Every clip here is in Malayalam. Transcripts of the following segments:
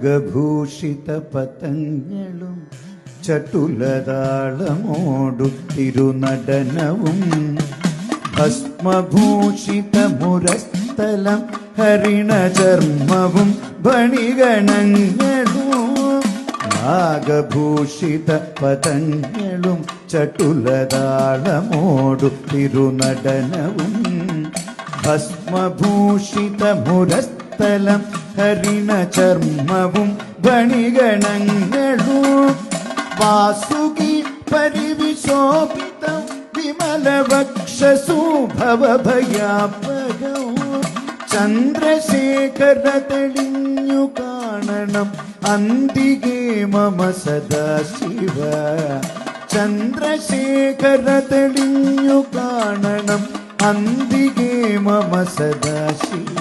നാഗഭൂഷിത പതങ്ങളും ചട്ടുലതാളമോടുത്തിരു തിരുനടനവും ഭസ്മഭൂഷിത മുരസ്ഥലം ഹരിണചർമ്മവും ഭണിഗണങ്ങളും നാഗഭൂഷിത പതങ്ങളും ചട്ടുലതാളമോടുത്തിരു തിരുനടനവും ഭസ്മഭൂഷിത മുരസ്ഥലം ഹരിണചർമ്മവും ഭണിഗണങ്ങളും വാസുകി പരിവിശോഭിതം വിമലവക്ഷസൂഭവഭയാപകവും ചന്ദ്രശേഖര തെളിഞ്ഞു കാണണം അന്തികേ മമ സദാശിവ ചന്ദ്രശേഖര തെളിഞ്ഞു കാണണം അന്തികേ മമ സദാശിവ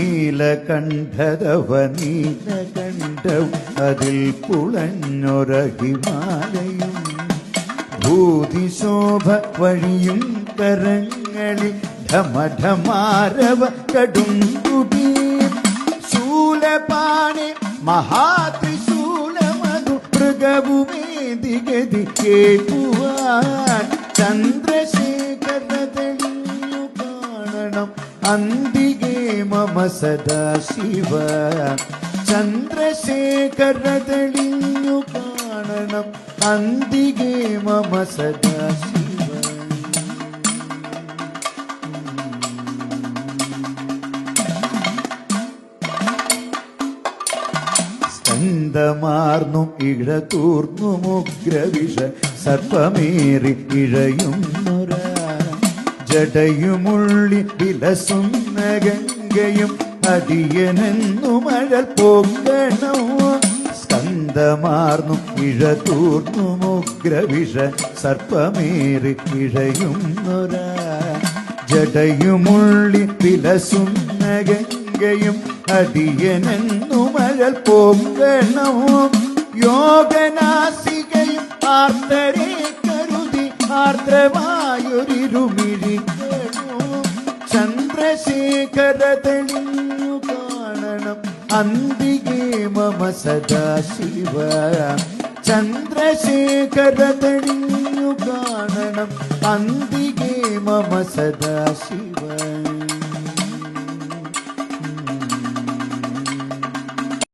നീലകണ്ഠതവ നീലകണ്ഠം അതിൽ പുളഞ്ഞൊരഹിമാലയും ഭൂതിശോഭ വഴിയും കരങ്ങളിൽ ധമധമാരവ കടും ശൂലപാണി മഹാത്രിശൂലമധു മൃഗവുമേതിഗതി കേൾക്കുവാൻ. ചന്ദ്രശേഖര തെളിഞ്ഞു കാണണം. അന്തികേ മമ സദാശിവ ചന്ദ്രശേഖര തെളിഞ്ഞു കാണണം അന്തികേ മമ സദാശിവ. സ്കന്ധമാർന്നു ഇഴതൂർന്നു മുഗ്രവിഷ സർപ്പമേറി ഇഴയുന്നൊര. ജടയുമുള്ളി വിലസുന്ന ഗംഗയും അടിയനെന്നു മഴ പൊങ്ങണോ സ്കന്ധമാർന്നു ഇഴതൂർന്നു മുഗ്രവിഷ സർപ്പമേറി ഇഴയുന്നൊര. ജടയുമുള്ളി വിലസുന്ന ഗംഗയും അടിയനെന്നു മഴ പൊങ്ങണോ യോഗനാസികയും ആർത്തരെ കരുതി ആർദ്രമായൊരിരുമിഴിക്കണവും ചന്ദ്രശേഖര തെളിഞ്ഞു കാണണം അന്തികേ മമ സദാശിവ ചന്ദ്രശേഖര തെളിഞ്ഞു കാണണം അന്തികേ മമ സദാശിവ